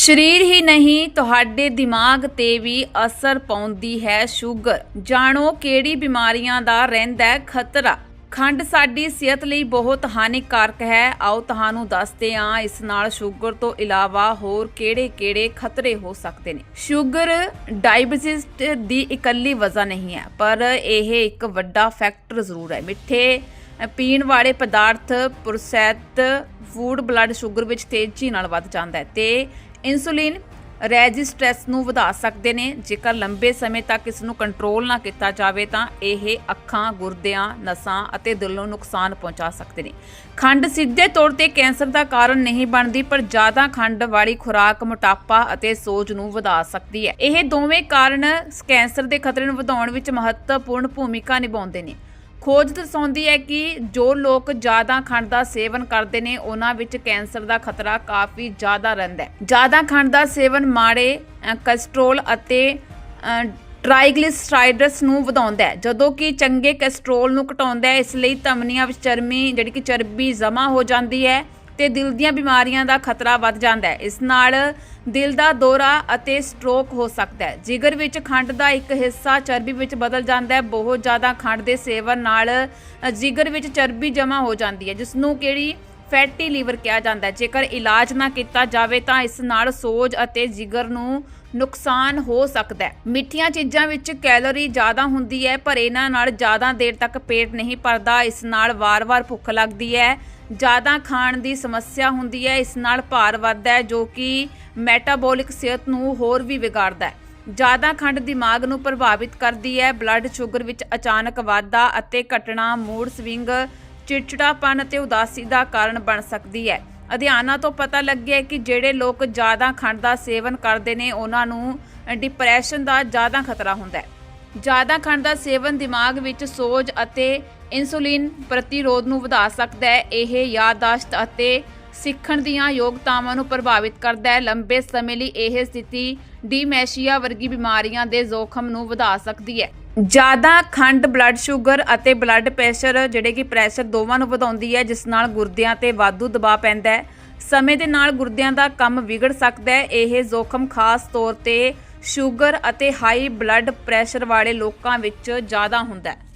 ਸਰੀਰ ਹੀ ਨਹੀਂ, ਤੁਹਾਡੇ ਦਿਮਾਗ ਤੇ ਵੀ ਅਸਰ ਪਾਉਂਦੀ ਹੈ ਸ਼ੂਗਰ। ਜਾਣੋ ਕਿਹੜੀ ਬਿਮਾਰੀਆਂ ਦਾ ਰਹਿੰਦਾ ਹੈ ਖਤਰਾ। ਖੰਡ ਸਾਡੀ ਸਿਹਤ ਲਈ ਬਹੁਤ ਹਾਨੀਕਾਰਕ ਹੈ। ਆਓ ਤੁਹਾਨੂੰ ਦੱਸਦੇ ਹਾਂ, ਇਸ ਨਾਲ ਸ਼ੂਗਰ ਤੋਂ ਇਲਾਵਾ ਹੋਰ ਕਿਹੜੇ-ਕਿਹੜੇ ਖਤਰੇ ਹੋ ਸਕਦੇ ਨੇ। ਸ਼ੂਗਰ ਡਾਇਬੀਟਿਸ ਦੀ ਇਕੱਲੀ ਵਜ੍ਹਾ ਨਹੀਂ ਹੈ, ਪਰ ਇਹ ਇੱਕ ਵੱਡਾ ਫੈਕਟਰ ਜ਼ਰੂਰ ਹੈ। ਮਿੱਠੇ ਪੀਣ ਵਾਲੇ ਪਦਾਰਥ ਪ੍ਰੋਸੈਸਡ ਫੂਡ ਬਲੱਡ ਸ਼ੂਗਰ ਵਿੱਚ ਤੇਜ਼ੀ ਨਾਲ ਵੱਧ ਜਾਂਦਾ ਹੈ ਤੇ ਇਨਸੂਲਿਨ ਰੈਜ਼ਿਸਟੈਂਸ ਨੂੰ ਵਧਾ ਸਕਦੇ ਨੇ। ਜੇਕਰ ਲੰਬੇ ਸਮੇਂ ਤੱਕ ਇਸ ਨੂੰ ਕੰਟਰੋਲ ਨਾ ਕੀਤਾ ਜਾਵੇ ਤਾਂ ਇਹ ਅੱਖਾਂ, ਗੁਰਦਿਆਂ, ਨਸਾਂ ਅਤੇ ਦਿਲ ਨੂੰ ਨੁਕਸਾਨ ਪਹੁੰਚਾ ਸਕਦੇ ਨੇ। ਖੰਡ ਸਿੱਧੇ ਤੌਰ ਤੇ ਕੈਂਸਰ ਦਾ ਕਾਰਨ ਨਹੀਂ ਬਣਦੀ, ਪਰ ਜ਼ਿਆਦਾ ਖੰਡ ਵਾਲੀ ਖੁਰਾਕ ਮੋਟਾਪਾ ਅਤੇ ਸੋਜ ਨੂੰ ਵਧਾ ਸਕਦੀ ਹੈ। ਇਹ ਦੋਵੇਂ ਕਾਰਨ ਕੈਂਸਰ ਦੇ ਖਤਰੇ ਨੂੰ ਵਧਾਉਣ ਵਿੱਚ ਮਹੱਤਵਪੂਰਨ ਭੂਮਿਕਾ ਨਿਭਾਉਂਦੇ ਨੇ। ਖੋਜ ਦਰਸਾਉਂਦੀ ਹੈ ਕਿ ਜੋ ਲੋਕ ਜ਼ਿਆਦਾ ਖੰਡ ਦਾ ਸੇਵਨ ਕਰਦੇ ਨੇ ਉਹਨਾਂ ਵਿੱਚ ਕੈਂਸਰ ਦਾ ਖਤਰਾ ਕਾਫੀ ਜ਼ਿਆਦਾ ਰਹਿੰਦਾ ਹੈ। ਜ਼ਿਆਦਾ ਖੰਡ ਦਾ ਸੇਵਨ ਮਾੜੇ ਅ, ਕੋਲੇਸਟ੍ਰੋਲ ਅਤੇ ਅ, ਟ੍ਰਾਈਗਲਿਸਰਾਈਡਸ ਨੂੰ ਵਧਾਉਂਦਾ ਹੈ। ਜਦੋਂ ਕਿ ਚੰਗੇ ਕੋਲੇਸਟ੍ਰੋਲ ਨੂੰ ਘਟਾਉਂਦਾ ਹੈ ਇਸ ਲਈ ਧਮਨੀਆਂ ਵਿੱਚ ਚਰਮੀ ਜਿਹੜੀ ਕਿ ਚਰਬੀ ਜਮ੍ਹਾਂ ਹੋ ਜਾਂਦੀ ਹੈ। ਤੇ ਦਿਲ ਦੀਆਂ ਬਿਮਾਰੀਆਂ ਦਾ ਖਤਰਾ ਵੱਧ ਜਾਂਦਾ ਹੈ। ਇਸ ਨਾਲ ਦਿਲ ਦਾ ਦੌਰਾ ਅਤੇ ਸਟ੍ਰੋਕ ਹੋ ਸਕਦਾ ਹੈ। ਜਿਗਰ ਵਿੱਚ ਖੰਡ ਦਾ ਇੱਕ ਹਿੱਸਾ ਚਰਬੀ ਵਿੱਚ ਬਦਲ ਜਾਂਦਾ ਹੈ। ਬਹੁਤ ਜ਼ਿਆਦਾ ਖੰਡ ਦੇ ਸੇਵਨ ਨਾਲ ਜਿਗਰ ਵਿੱਚ ਚਰਬੀ ਜਮ੍ਹਾਂ ਹੋ ਜਾਂਦੀ ਹੈ ਜਿਸ ਨੂੰ ਕਿਹੜੀ ਫੈਟੀ ਲੀਵਰ ਕਿਹਾ ਜਾਂਦਾ ਹੈ। ਜੇਕਰ ਇਲਾਜ ਨਾ ਕੀਤਾ ਜਾਵੇ ਤਾਂ ਇਸ ਨਾਲ ਸੋਜ ਅਤੇ ਜਿਗਰ ਨੂੰ ਨੁਕਸਾਨ ਹੋ ਸਕਦਾ ਹੈ। ਮਿੱਠੀਆਂ ਚੀਜ਼ਾਂ ਵਿੱਚ ਕੈਲੋਰੀ ਜ਼ਿਆਦਾ ਹੁੰਦੀ ਹੈ, ਪਰ ਇਹਨਾਂ ਨਾਲ ਜ਼ਿਆਦਾ ਦੇਰ ਤੱਕ ਪੇਟ ਨਹੀਂ ਭਰਦਾ। ਇਸ ਨਾਲ ਵਾਰ-ਵਾਰ ਭੁੱਖ ਲੱਗਦੀ ਹੈ ਜ਼ਿਆਦਾ ਖਾਣ ਦੀ ਸਮੱਸਿਆ ਹੁੰਦੀ ਹੈ, ਇਸ ਨਾਲ ਭਾਰ ਵੱਧਦਾ ਹੈ, ਜੋ ਕਿ ਮੈਟਾਬੋਲਿਕ ਸਿਹਤ ਨੂੰ ਹੋਰ ਵੀ ਵਿਗਾੜਦਾ ਹੈ। ਜ਼ਿਆਦਾ ਖੰਡ ਦਿਮਾਗ ਨੂੰ ਪ੍ਰਭਾਵਿਤ ਕਰਦੀ ਹੈ, ਬਲੱਡ ਸ਼ੂਗਰ ਵਿੱਚ ਅਚਾਨਕ ਵਾਧਾ ਅਤੇ ਘਟਣਾ, ਮੂਡ ਸਵਿੰਗ, ਚਿੜਚਿੜਾਪਨ ਅਤੇ ਉਦਾਸੀ ਦਾ ਕਾਰਨ ਬਣ ਸਕਦੀ ਹੈ। ਅਧਿਐਨਾਂ ਤੋਂ ਪਤਾ ਲੱਗਿਆ ਕਿ ਜਿਹੜੇ ਲੋਕ ਜ਼ਿਆਦਾ ਖੰਡ ਦਾ ਸੇਵਨ ਕਰਦੇ ਨੇ, ਉਹਨਾਂ ਨੂੰ ਡਿਪਰੈਸ਼ਨ ਦਾ ਜ਼ਿਆਦਾ ਖਤਰਾ ਹੁੰਦਾ ਹੈ। ਜ਼ਿਆਦਾ ਖੰਡ ਦਾ ਸੇਵਨ ਦਿਮਾਗ ਵਿੱਚ ਸੋਜ ਅਤੇ ਇਨਸੂਲਿਨ ਪ੍ਰਤੀਰੋਧ ਨੂੰ ਵਧਾ ਸਕਦਾ ਹੈ। ਇਹ ਯਾਦਾਸ਼ਤ ਅਤੇ ਸਿੱਖਣ ਦੀਆਂ ਯੋਗਤਾਵਾਂ ਨੂੰ ਪ੍ਰਭਾਵਿਤ ਕਰਦਾ ਹੈ। ਲੰਬੇ ਸਮੇਂ ਲਈ ਇਹ ਸਥਿਤੀ ਡੀਮੈਸ਼ੀਆ ਵਰਗੀ ਬਿਮਾਰੀਆਂ ਦੇ ਜ਼ੋਖਮ ਨੂੰ ਵਧਾ ਸਕਦੀ ਹੈ। ਜ਼ਿਆਦਾ ਖੰਡ ਬਲੱਡ ਸ਼ੂਗਰ ਅਤੇ ਬਲੱਡ ਪ੍ਰੈਸ਼ਰ ਜਿਹੜੇ ਕਿ ਪ੍ਰੈਸ਼ਰ ਦੋਵਾਂ ਨੂੰ ਵਧਾਉਂਦੀ ਹੈ, ਜਿਸ ਨਾਲ ਗੁਰਦਿਆਂ ਤੇ ਵਾਧੂ ਦਬਾਅ ਪੈਂਦਾ ਹੈ। ਸਮੇਂ ਦੇ ਨਾਲ ਗੁਰਦਿਆਂ ਦਾ ਕੰਮ ਵਿਗੜ ਸਕਦਾ ਹੈ। ਇਹ ਜ਼ੋਖਮ ਖਾਸ ਤੌਰ ਤੇ ਸ਼ੂਗਰ ਅਤੇ ਹਾਈ ਬਲੱਡ ਪ੍ਰੈਸ਼ਰ ਵਾਲੇ ਲੋਕਾਂ ਵਿੱਚ ਜ਼ਿਆਦਾ ਹੁੰਦਾ ਹੈ।